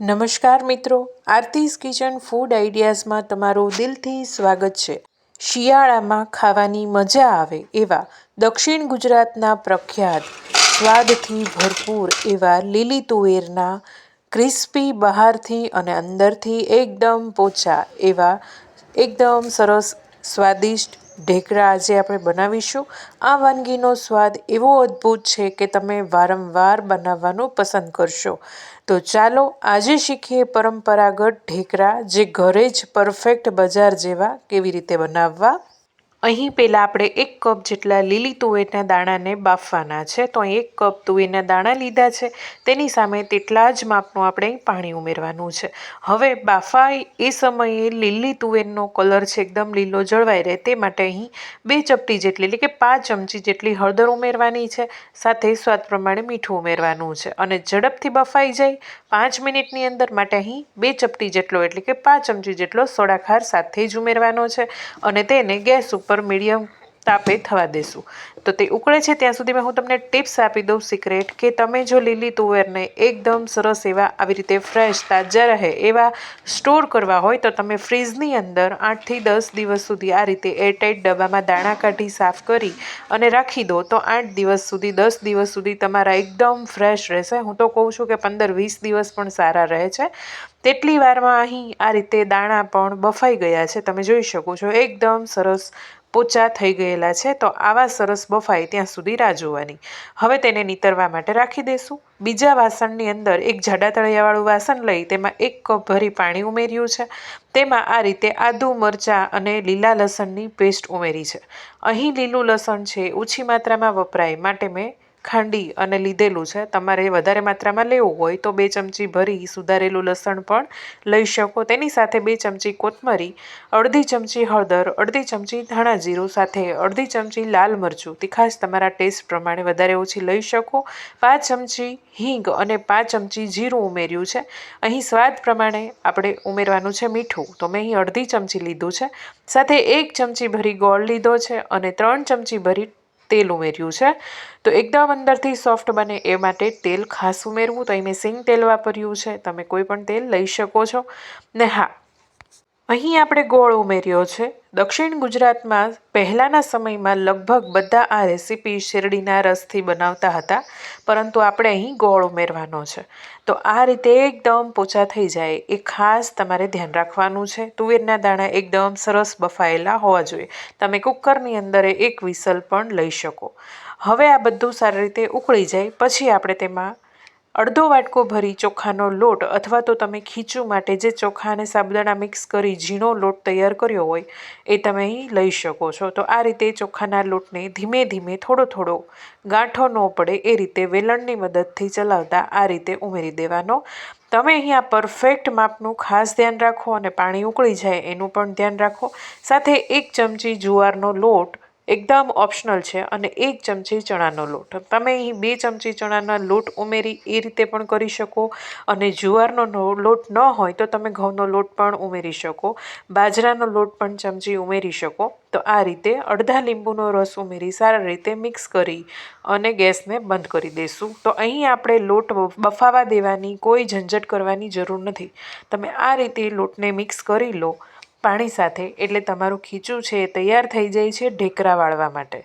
નમસ્કાર મિત્રો આરતીસ kitchen food આઈડિયાઝમાં તમારું દિલથી સ્વાગત છે. શિયાળામાં ખાવાની મજા આવે એવા દક્ષિણ ગુજરાતના પ્રખ્યાત, સ્વાદથી ભરપૂર એવા લીલી તુવેરના ક્રિસ્પી બહારથી અને અંદરથી એકદમ પોચા એવા એકદમ સરસ સ્વાદિષ્ટ ઢેકરા આજે આપણે બનાવીશું. આ વાનગીનો સ્વાદ એવો અદ્ભુત છે કે તમે વારંવાર બનાવવાનું પસંદ કરશો. તો ચાલો આજે શીખીએ પરંપરાગત ઢેકરા જે ઘરે જ પરફેક્ટ બજાર જેવા કેવી રીતે બનાવવા. અહીં પહેલાં આપણે એક કપ જેટલા લીલી તુવેરના દાણાને બાફવાના છે. તો અહીં એક કપ તુવેરના દાણા લીધા છે. તેની સામે તેટલા જ માપનું આપણે પાણી ઉમેરવાનું છે. હવે બાફાય એ સમયે લીલી તુવેરનો કલર છે, એકદમ લીલો જળવાઈ રહે તે માટે અહીં બે ચપટી જેટલી એટલે કે પાંચ ચમચી જેટલી હળદર ઉમેરવાની છે. સાથે સ્વાદ પ્રમાણે મીઠું ઉમેરવાનું છે. અને ઝડપથી બફાઈ જાય પાંચ મિનિટની અંદર માટે અહીં બે ચપટી જેટલો એટલે કે પાંચ ચમચી જેટલો સોડાખાર સાથે જ ઉમેરવાનો છે. અને તેને ગેસ ઉપર ઉપર મીડિયમ તાપે થવા દેશું. તો તે ઉકળે છે, ત્યાં સુધીમાં હું તમને ટિપ્સ આપી દઉં સિક્રેટ કે તમે જો લીલી તુવેરને એકદમ સરસ એવા આવી રીતે ફ્રેશ તાજા રહે એવા સ્ટોર કરવા હોય, તો તમે ફ્રીજની અંદર આઠથી દસ દિવસ સુધી આ રીતે એરટાઈટ ડબ્બામાં દાણા કાઢી, સાફ કરી અને રાખી દો, તો આઠ દિવસ સુધી, દસ દિવસ સુધી તમારા એકદમ ફ્રેશ રહેશે. હું તો કહું છું કે પંદર વીસ દિવસ પણ સારા રહે છે. તેટલી વારમાં અહીં આ રીતે દાણા પણ બફાઈ ગયા છે. તમે જોઈ શકો છો, એકદમ સરસ પોચા થઈ ગયેલા છે, તો આવા સરસ બફાય ત્યાં સુધી રાહ જોવાની. હવે તેને નીતરવા માટે રાખી દઈશું બીજા વાસણની અંદર એક જાડા તળિયાવાળું વાસણ લઈ તેમાં એક કપ ભરી પાણી ઉમેર્યું છે. તેમાં આ રીતે આદુ, મરચાં અને લીલા લસણની પેસ્ટ ઉમેરી છે. અહીં લીલું લસણ છે, ઓછી માત્રામાં વપરાય, માટે મેં ખાંડી અને લીધેલું છે. તમારે વધારે માત્રામાં લેવું હોય તો બે ચમચી ભરી સુધારેલું લસણ પણ લઈ શકો. તેની સાથે બે ચમચી કોથમરી, અડધી ચમચી હળદર, અડધી ચમચી ધાણા જીરું સાથે અડધી ચમચી લાલ મરચું. તીખાશ તમારા ટેસ્ટ પ્રમાણે વધારે ઓછી લઈ શકો. પાંચ ચમચી હિંગ અને પાંચ ચમચી જીરું ઉમેર્યું છે. અહીં સ્વાદ પ્રમાણે આપણે ઉમેરવાનું છે મીઠું. તો મેં અહીં અડધી ચમચી લીધું છે. સાથે એક ચમચી ભરી ગોળ લીધો છે અને ત્રણ ચમચી ભરી તેલ ઉમેર્યું છે. તો એકદમ અંદરથી સોફ્ટ બને એ માટે તેલ ખાસ ઉમેરવું. તો અહીં મેં સિંગ તેલ વાપર્યું છે. તમે કોઈ પણ તેલ લઈ શકો છો. ને હા અહીં આપણે ગોળ ઉમેર્યો છે. દક્ષિણ ગુજરાતમાં પહેલાંના સમયમાં લગભગ બધા આ રેસીપી શેરડીના રસથી બનાવતા હતા, પરંતુ આપણે અહીં ગોળ ઉમેરવાનો છે. તો આ રીતે એકદમ પોચા થઈ જાય, એ ખાસ તમારે ધ્યાન રાખવાનું છે. તુવેરના દાણા એકદમ સરસ બફાયેલા હોવા જોઈએ. તમે કુકરની અંદર એક વિસલ પણ લઈ શકો. હવે આ બધું સારી રીતે ઉકળી જાય, પછી આપણે તેમાં અડધો વાટકો ભરી ચોખાનો લોટ અથવા તો તમે ખીચું માટે જે ચોખા અને સાબુદાણા મિક્સ કરી ઝીણો લોટ તૈયાર કર્યો હોય, એ તમે લઈ શકો છો. તો આ રીતે ચોખાના લોટને ધીમે ધીમે થોડો થોડો ગાંઠો ન પડે એ રીતે વેલણની મદદથી ચલાવતા આ રીતે ઉમેરી દેવાનો. તમે અહીંયા પરફેક્ટ માપનું ખાસ ધ્યાન રાખો અને પાણી ઉકળી જાય એનું પણ ધ્યાન રાખો. સાથે એક ચમચી જુવારનો લોટ એકદમ ઓપ્શનલ છે અને એક ચમચી ચણાનો લોટ. તમે અહીં બે ચમચી ચણાના લોટ ઉમેરી એ રીતે પણ કરી શકો અને જુવારનો લોટ ન હોય તો તમે ઘઉંનો લોટ પણ ઉમેરી શકો. બાજરાનો લોટ પણ ચમચી ઉમેરી શકો. તો આ રીતે અડધા લીંબુનો રસ ઉમેરી સારા રીતે મિક્સ કરી અને ગેસને બંધ કરી દઈશું તો અહીં આપણે લોટ બફાવા દેવાની કોઈ ઝંઝટ કરવાની જરૂર નથી. તમે આ રીતે લોટને મિક્સ કરી લો પાણી સાથે, એટલે તમારું ખીચું છે એ તૈયાર થઈ જાય છે ઢેકરા વાળવા માટે.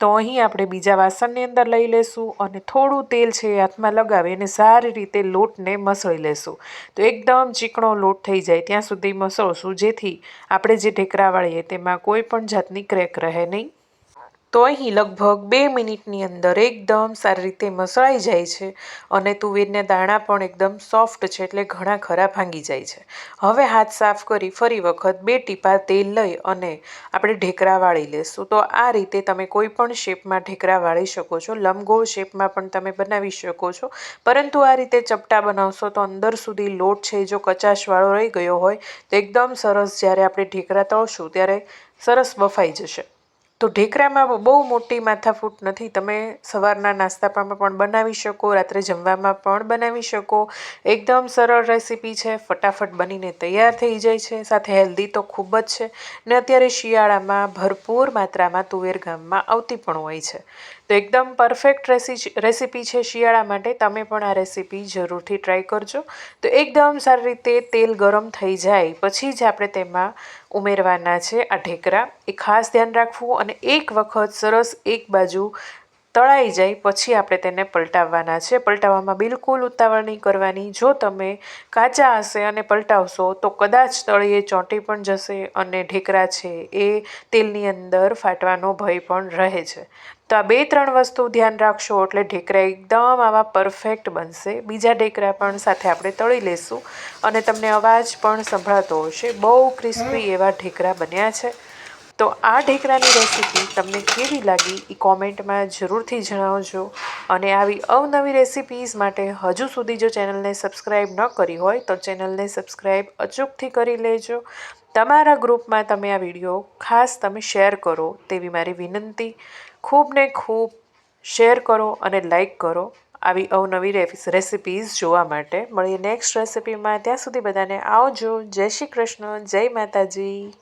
તો અહીં આપણે બીજા વાસણની અંદર લઈ લેશું અને થોડું તેલ છે એ હાથમાં લગાવી અને સારી રીતે લોટને મસળી લેશું. તો એકદમ ચીકણો લોટ થઈ જાય ત્યાં સુધી મસળશું, જેથી આપણે જે ઢેકરા વાળીએ તેમાં કોઈ પણ જાતની ક્રેક રહે નહીં. તો અહીં લગભગ બે મિનિટની અંદર એકદમ સારી રીતે મસળાઈ જાય છે અને તુવેરના દાણા પણ એકદમ સોફ્ટ છે એટલે ઘણા ખરા ભાંગી જાય છે. હવે હાથ સાફ કરી ફરી વખત બે ટીપા તેલ લઈ અને આપણે ઢેકરા વાળી લેશું. તો આ રીતે તમે કોઈ પણ શેપમાં ઢેકરા વાળી શકો છો. લંબગોળ શેપમાં પણ તમે બનાવી શકો છો. પરંતુ આ રીતે ચપટા બનાવશો તો અંદર સુધી લોટ છે, જો કચાશવાળો રહી ગયો હોય તો એકદમ સરસ જ્યારે આપણે ઢેકરા તળશું ત્યારે સરસ બફાઈ જશે. તો ઢેકરામાં બહુ મોટી માથાફૂટ નથી. તમે સવારના નાસ્તામાં પણ બનાવી શકો, રાત્રે જમવામાં પણ બનાવી શકો. એકદમ સરળ રેસીપી છે. ફટાફટ બનીને તૈયાર થઈ જાય છે. સાથે હેલ્ધી તો ખૂબ જ છે. ને અત્યારે શિયાળામાં ભરપૂર માત્રામાં તુવેર ગામમાં આવતી પણ હોય છે. તો એકદમ પરફેક્ટ રેસી રેસીપી છે શિયાળા માટે. તમે પણ આ રેસીપી જરૂરથી ટ્રાય કરજો. તો એકદમ સારી રીતે તેલ ગરમ થઈ જાય. પછી જ આપણે તેમાં ઉમેરવાના છે આ ઢેકરા. એ ખાસ ધ્યાન રાખવું અને એક વખત સરસ એક બાજુ તળાઈ જાય, પછી આપણે તેને પલટાવવાના છે. પલટાવવામાં બિલકુલ ઉતાવળ નહીં કરવાની. જો તમે કાચા હશે અને પલટાવશો, તો કદાચ તળીએ ચોંટી પણ જશે અને ઢેકરા છે એ તેલની અંદર ફાટવાનો ભય પણ રહે છે. તો આ બે ત્રણ વસ્તુ ધ્યાન રાખશો એટલે ઢેકરા એકદમ આવા પરફેક્ટ બનશે. બીજા ઢેકરા પણ સાથે આપણે તળી લેશું અને તમને અવાજ પણ સંભળાતો હશે. બહુ ક્રિસ્પી એવા ઢેકરા બન્યા છે. તો આ ઢેકરાની રેસીપી તમને કેવી લાગી એ કોમેન્ટમાં જરૂરથી જણાવજો. અને આવી અવનવી રેસિપીઝ માટે હજુ સુધી જો ચેનલને સબસ્ક્રાઈબ ન કરી હોય તો ચેનલને સબસ્ક્રાઈબ અચૂકથી કરી લેજો. તમારા ગ્રુપમાં તમે આ વીડિયો ખાસ તમે શેર કરો તેવી મારી વિનંતી. ખૂબ ને ખૂબ શેર કરો અને લાઈક કરો આવી અવનવી રેસિપીઝ જોવા માટે. મળીએ નેક્સ્ટ રેસિપીમાં. ત્યાં સુધી બધાને આવજો. જય શ્રી કૃષ્ણ. જય માતાજી.